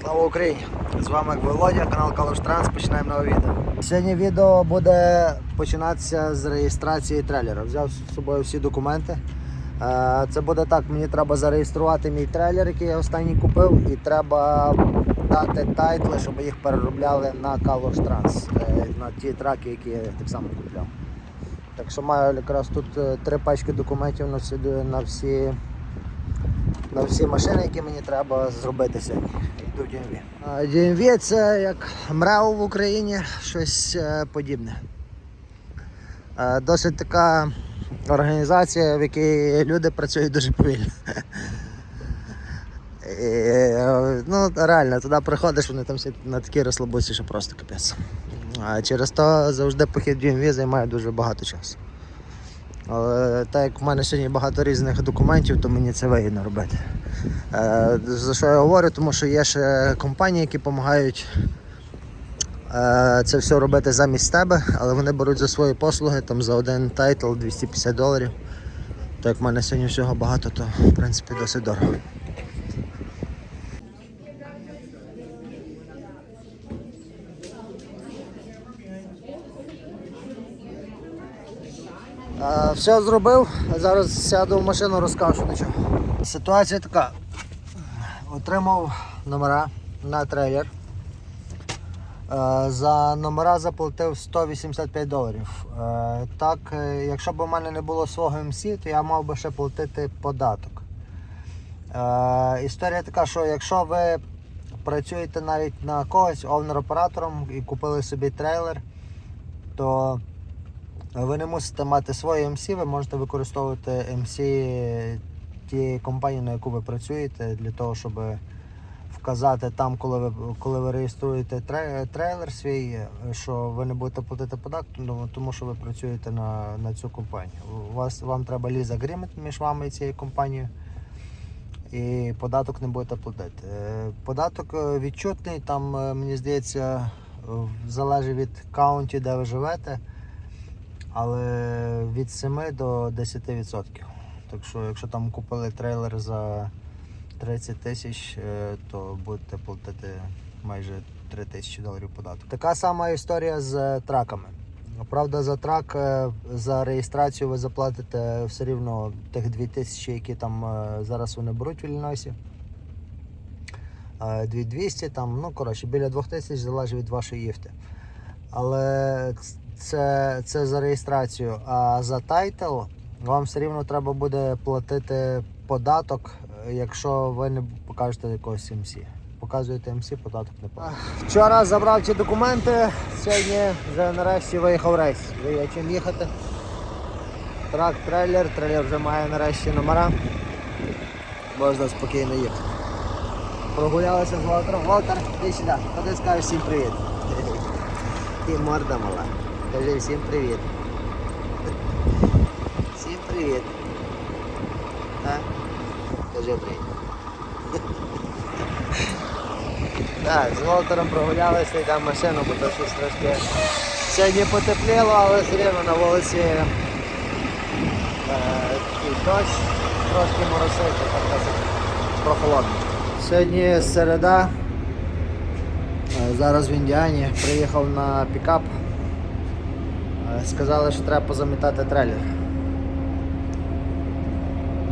Слава Україні! З вами Володя, канал Калуш Транс. Починаємо нове відео. Сьогодні відео буде починатися з реєстрації трейлера. Взяв з собою всі документи. Е, Це буде так, мені треба зареєструвати мій трейлер, який я останній купив, і треба дати тайтли, щоб їх переробляли на Калуш Транс, е, на ті траки, які я так само купляв. Так що маю якраз тут е, три пачки документів на всі на всі машини, які мені треба зробити сьогодні. В DMV. DMV це як МРЕО в Україні, щось е, подібне. Е, Досить така організація, в якій люди працюють дуже повільно. І, ну, реально, туди приходиш, вони там всі на такій розслабуці, що просто капець. Через то завжди похід в DMV займає дуже багато часу. Але так як в мене сьогодні багато різних документів, то мені це вигідно робити. Е, за що я говорю? Тому що є ще компанії, які допомагають е, це все робити замість тебе, але вони беруть за свої послуги там, за один тайтл 250 доларів. Так як в мене сьогодні всього багато, то в принципі досить дорого. Е, Все зробив, а зараз сяду в машину, розкажу нічого. Ситуація така. Отримав номера на трейлер. Е, За номера заплатив 185 доларів. Е, Так, е, якщо б у мене не було свого МС, то я мав би ще платити податок. Історія така, що якщо ви працюєте навіть на когось овнер-оператором і купили собі трейлер, то ви не мусите мати своє МС, ви можете використовувати МС тієї компанії, на яку ви працюєте, для того, щоб вказати там, коли ви, коли ви реєструєте тре- трейлер свій, що ви не будете платити податок, тому- тому що ви працюєте на, на цю компанію. У вас, вам треба ліз агрімент між вами і цією компанією. І податок не будете платити. Е, Податок е, відчутний, там, е, мені здається, залежить від каунті, де ви живете але від 7 до 10%. Так що, якщо там купили трейлер за 30 тисяч, е, то будете платити майже 3 тисячі доларів податку. Така сама історія з траками. Правда, за трак, е, за реєстрацію ви заплатите все рівно тих 2 тисячі, які там е, зараз вони беруть в Іллінойсі. Е, 2200, там, ну коротше, біля 2000 залежить від вашої їфти. Але це, це за реєстрацію. А за тайтл вам все рівно треба буде платити податок, якщо ви не покажете якогось МС. Показуєте МС, податок не платите. Вчора забрав ці документи, сьогодні вже нарешті виїхав рейс. Вже є чим їхати. Трак, трейлер, трейлер вже має нарешті номера. Можна спокійно їхати. Прогулялися з Волтером. Волтер, іди сюди, ходи скажеш всім привіт. Ти морда мала. Кажи всім привіт. Всім привіт. А? Кажи привіт. Так, з Волтером прогулялися, йдемо машину, бо то щось трошки сьогодні потепліло, але все рівно на вулиці е, такий дощ, трошки моросить, так прохолодно. Сьогодні середа. Е, Зараз в Індіані приїхав на пікап. Е, Сказали, що треба позамітати трейлер.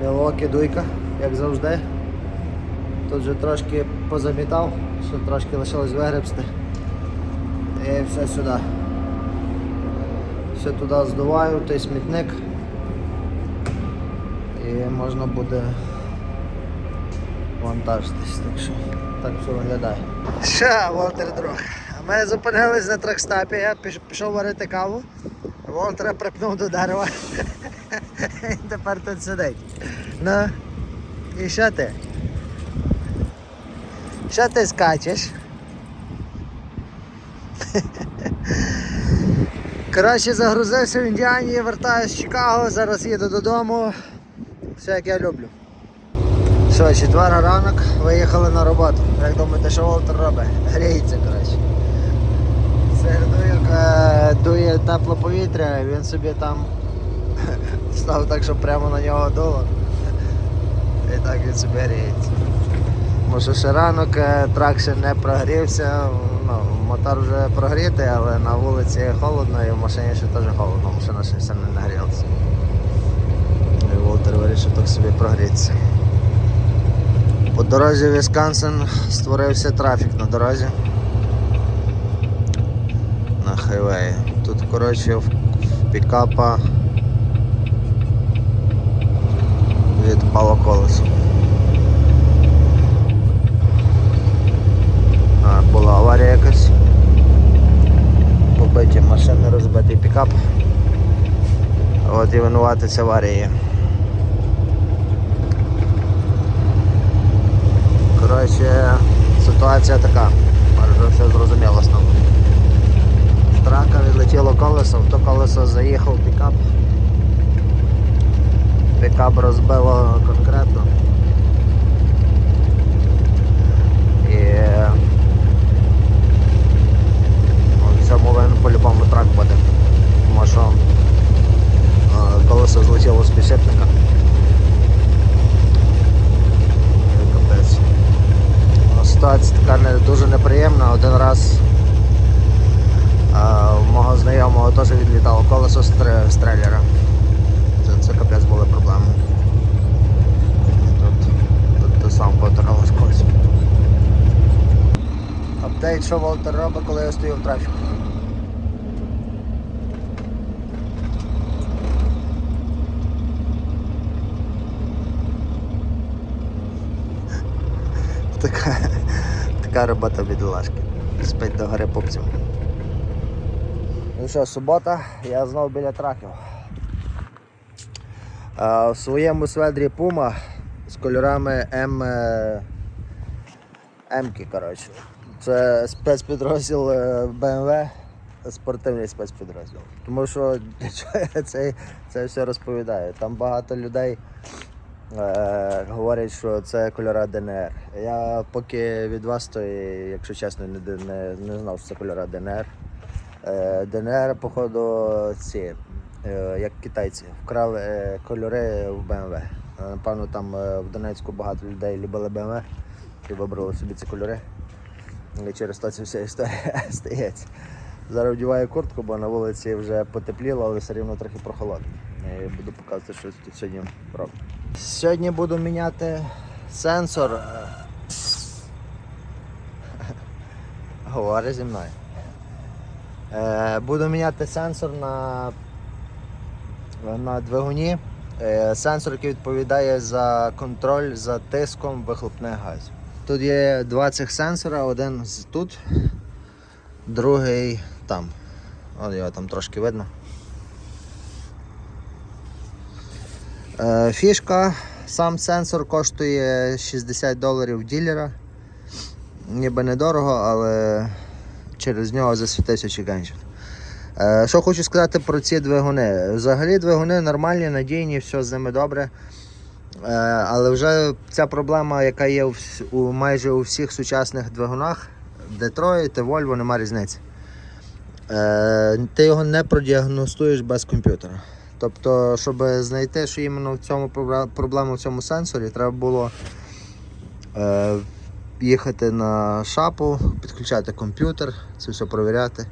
Мілокі дуйка, як завжди. Тут вже трошки позамітав, ще трошки лишилось вигребсти. І все сюди. Все туди здуваю, той смітник. І можна буде вантажитись. Так що так все виглядає. Ще Волтер друг. Ми зупинились на тракстапі, я пішов варити каву. Волтера припнув до дерева. Він тепер тут сидить. Ну, і що ти? Що ти скачеш? Коротше, загрузився в Індіані, вертаюся з Чикаго, зараз їду додому. Все як я люблю. Що, четверга ранок, виїхали на роботу. Як думаєте, що Волтер робить? Гріється, коротше. Е, дує тепле повітря, він собі там став так, що прямо на нього дуло. І так він собі гріється. Може ще ранок, е, трак ще не прогрівся, ну, мотор вже прогрітий, але на вулиці холодно і в машині ще теж холодно, машина ще все не нагрілася. І Волтер вирішив так собі прогрітися. По дорозі Вісконсин створився трафік на дорозі. На хайвеї. Тут, коротше, в пікапа відпало колесо. А, була аварія якась. Побиті машини, розбитий пікап. От і винуватець аварії. Коротше, ситуація така. Вже все зрозуміло знову. Трака відлетіло колесо, в то колесо заїхав пікап. Пікап розбило конкретно. І ну, в цьому винен по-любому трак буде. Тому що е, колесо злетіло з підшипника. І Капець. Ну, Ситуація така не, дуже неприємна. Один раз а, в мого знайомого теж відлітало колесо з тре- з трейлера. Це, це капець були проблеми. Тут, тут ти сам потиралась колесо. Апдейт, що Волтер робить, коли я стою в трафіку. Така, така робота бідолашки. Спить до гори попців. Ну що, субота, я знову біля траків. А, в своєму сведрі Puma з кольорами М. е, М-ки, коротше. Це спецпідрозділ е, BMW, спортивний спецпідрозділ. Тому що я це, це все розповідаю. Там багато людей е, говорять, що це кольора ДНР. Я поки від вас, то, якщо чесно, не, не, не знав, що це кольора ДНР. Е, ДНР, походу, ці, е, як китайці, вкрали е, кольори в BMW. Е, Напевно, там в Донецьку багато людей любили BMW і вибрали собі ці кольори. Через то ця вся історія стається. Зараз вдіваю куртку, бо на вулиці вже потепліло, але все рівно трохи прохолодно. І буду показувати, що тут сьогодні роблю. Сьогодні буду міняти сенсор. Говори зі мною. Е, Буду міняти сенсор на, на двигуні. Е, Сенсор, який відповідає за контроль за тиском вихлопних газів. Тут є два цих сенсора, один тут, другий там. От його там трошки видно. Е, Фішка, сам сенсор коштує 60 доларів ділера. Ніби недорого, але через нього засвітився чеканчик. Е, Що хочу сказати про ці двигуни. Взагалі двигуни нормальні, надійні, все з ними добре. Е, Але вже ця проблема, яка є у, майже у всіх сучасних двигунах, Детройт, Volvo, нема різниці. Е, Ти його не продіагностуєш без комп'ютера. Тобто, щоб знайти, що іменно в цьому проблема в цьому сенсорі, треба було е, їхати на шапу, підключати комп'ютер, це все перевіряти.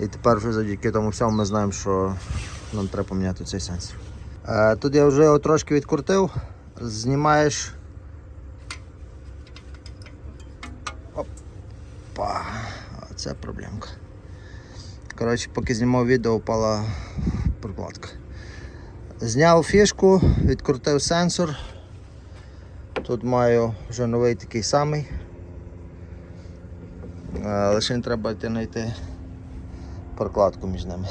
І тепер вже завдяки тому всьому ми знаємо, що нам треба поміняти цей сенсор. Е, Тут я вже його трошки відкрутив, знімаєш. Опа, це проблемка. Коротше, поки знімав відео, впала прокладка. Зняв фішку, відкрутив сенсор. Тут маю вже новий такий самий. Е, Лише треба йти знайти прокладку між ними.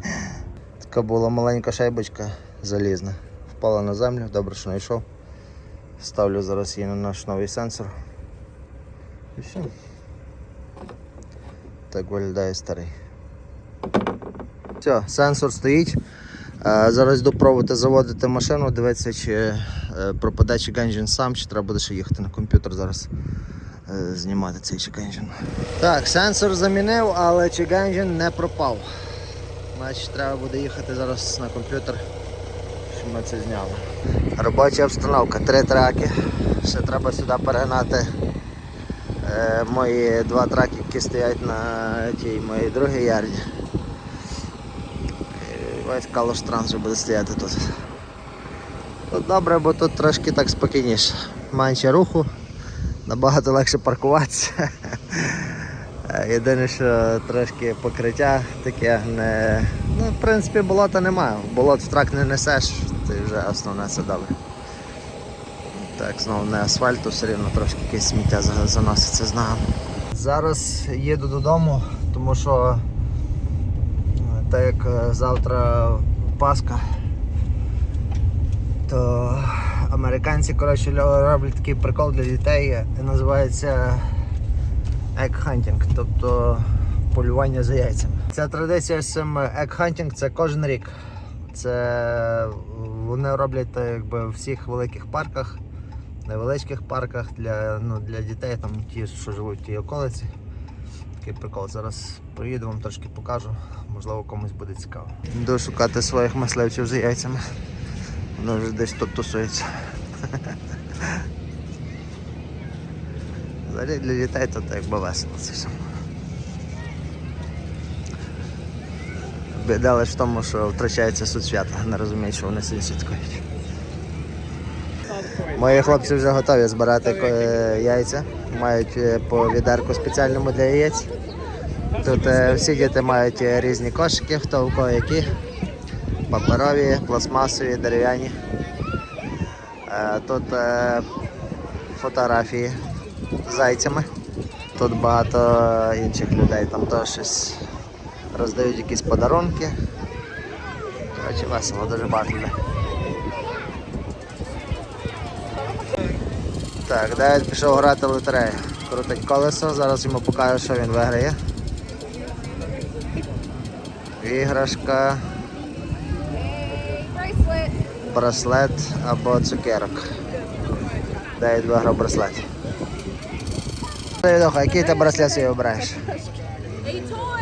Така була маленька шайбочка залізна. Впала на землю, добре, що знайшов. Ставлю зараз її на наш новий сенсор. І все. Так виглядає старий. Все, сенсор стоїть. Е, Зараз йду пробувати заводити машину, дивитися, чи е, пропаде чек-енджин сам, чи треба буде ще їхати на комп'ютер зараз е, знімати цей чек-енджин. Так, сенсор замінив, але чек-енджин не пропав. Значить, треба буде їхати зараз на комп'ютер, ми це зняли. Робоча обстановка, три траки. Ще треба сюди перегнати е, мої два траки, які стоять на тій моїй другій ярді. Весь калош транс вже буде стояти тут. Тут добре, бо тут трошки так спокійніше. Менше руху, набагато легше паркуватися. Е, Єдине, що трошки покриття таке не. Ну, в принципі, болота немає. Болот в трак не несеш, ти вже основне це добре. Так, знову не асфальту, все рівно трошки якесь сміття за- заноситься з нами. Зараз їду додому, тому що е, так як е, завтра Пасха, то американці коротше, роблять такий прикол для дітей, і називається екхантінг, тобто полювання за яйцями. Ця традиція з цим екхантінг це кожен рік. Це вони роблять так, якби в всіх великих парках, невеличких парках для, ну, для дітей, там ті, що живуть в тій околиці. Такий прикол. Зараз приїду, вам трошки покажу, можливо комусь буде цікаво. Йду шукати своїх мисливців за яйцями. Вони вже десь тут тусуються. Взагалі для дітей так якби весело це все. Біда лише в тому, що втрачається суть свята, не розуміють, що вони собі святкують. Мої хлопці вже готові збирати е, яйця. Мають е, по відерку спеціальному для яєць. Тут е, всі діти мають різні кошики, хто у кого які. Паперові, пластмасові, дерев'яні. Тут фотографії з зайцями. Тут багато інших людей, там теж щось роздають якісь подарунки. Коротше, весело, дуже людей. Так, Девід пішов грати в лотерею. Крутить колесо, зараз йому покажу, що він виграє. Іграшка, браслет або цукерок. Девід виграв браслет. Який ти браслет собі обираєш?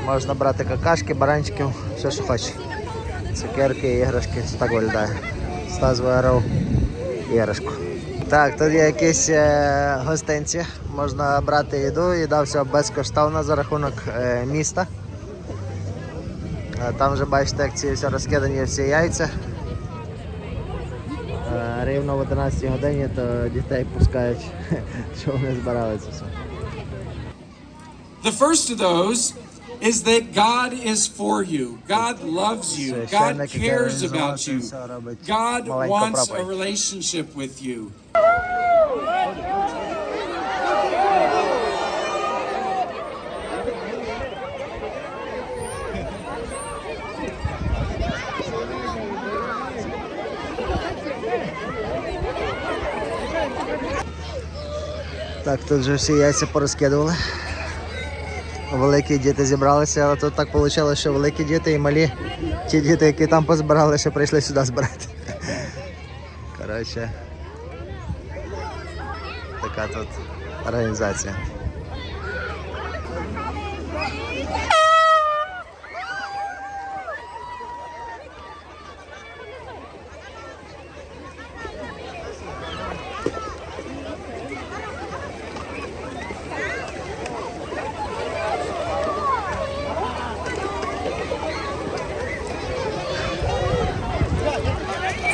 Можна брати какашки, баранчиків, все що хочеш. Цукерки, іграшки, це так виглядає. Стас виграв іграшку. Так, тут є якісь е, гостинці. Можна брати їду, їда все безкоштовно за рахунок е, міста. Е, Там вже бачите, як ці все розкидані всі яйця. Е, Рівно в 11 годині то дітей пускають, що вони збирали це все. The first of those is that God is for you. God loves you. God Священник, який cares about організував you. це все, робить God маленьку wants a проповідь. relationship with you. Так, тут вже всі яйця порозкидували. Великі діти зібралися, але тут так вийшло, що великі діти і малі. Ті діти, які там позбиралися, прийшли сюди збирати. Коротше. Така тут організація.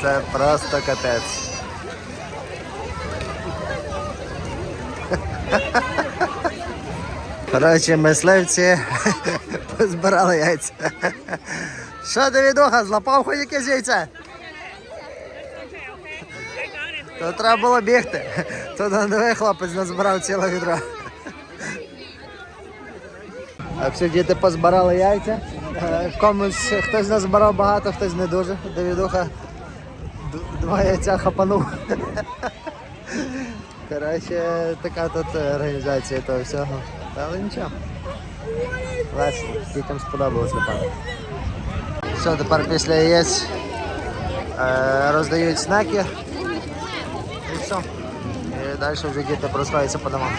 Це просто капець. Коротше, мисливці позбирали яйця. Що Давідуха, злапав хоч якесь яйце? То треба було бігти. То диви, хлопець назбирав ціле відро. Так, всі діти позбирали яйця. Е, Комусь хтось назбирав багато, хтось не дуже. Давідуха два яйця хапанув. Коротше, така тут організація того всього. Але нічого. Весело, дітям сподобалось, напевно. Все, тепер після яєць е, роздають снеки. І все. І далі вже діти просваються по домам.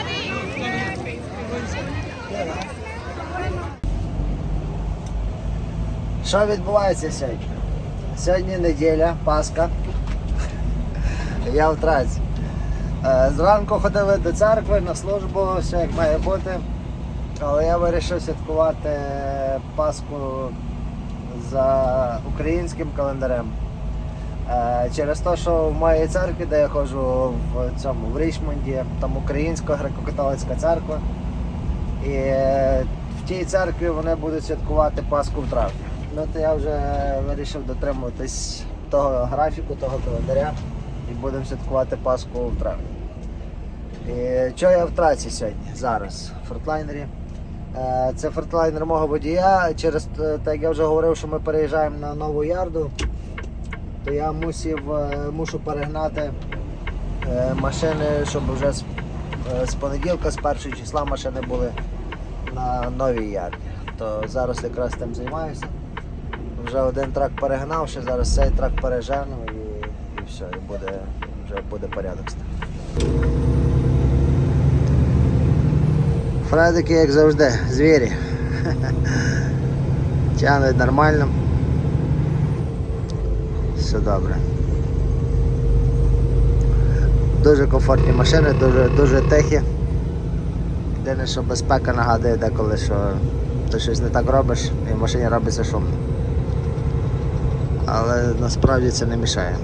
Що відбувається сьогодні? Сьогодні неділя, Пасха. Я в траці. Е, Зранку ходили до церкви на службу, все як має бути. Але я вирішив святкувати Пасху за українським календарем. Е, Через те, що в моїй церкві, де я ходжу в цьому в Річмонді, там українська греко-католицька церква. І в тій церкві вони будуть святкувати Пасху в травні. Ну то я вже вирішив дотримуватись того графіку, того календаря і будемо святкувати Пасху в травні. І що я в траці сьогодні, зараз, в фортлайнері. Е, Це фортлайнер мого водія. Через те, як я вже говорив, що ми переїжджаємо на нову ярду, то я мусив, е, мушу перегнати е, машини, щоб вже е, з понеділка, з першого числа машини були на новій ярді. То зараз якраз тим займаюся. Вже один трак перегнав, ще зараз цей трак пережену і, і все, і буде, вже буде порядок. Фредики, як завжди, звірі. Тягнуть нормально. Все добре. Дуже комфортні машини, дуже, дуже тихі. Єдине, що безпека нагадує деколи, що ти щось не так робиш і в машині робиться шумно. Але насправді це не мішає.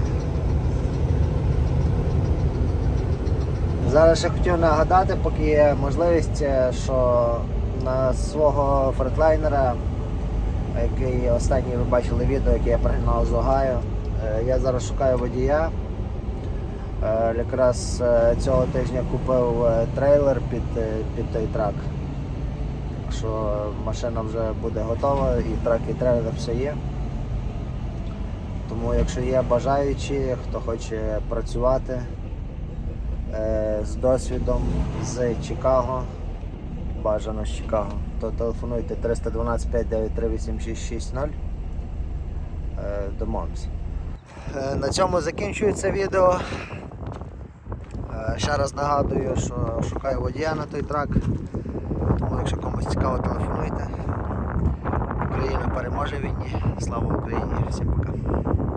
Зараз ще хотів нагадати, поки є можливість, е, що на свого фретлайнера, який останній ви бачили відео, яке я пригнав з Огайо, е, я зараз шукаю водія. Е, Якраз цього тижня купив трейлер під, під той трак. Так що машина вже буде готова, і трак, і трейлер все є. Тому якщо є бажаючі, хто хоче працювати е, з досвідом з Чикаго, бажано з Чикаго, то телефонуйте 312 593 8660. Е, Домовимося. Е, На цьому закінчується відео. Е, Ще раз нагадую, що шукаю водія на той трак. Тому якщо комусь цікаво, телефонуйте. Україна переможе війні. Слава Україні! Всім пока!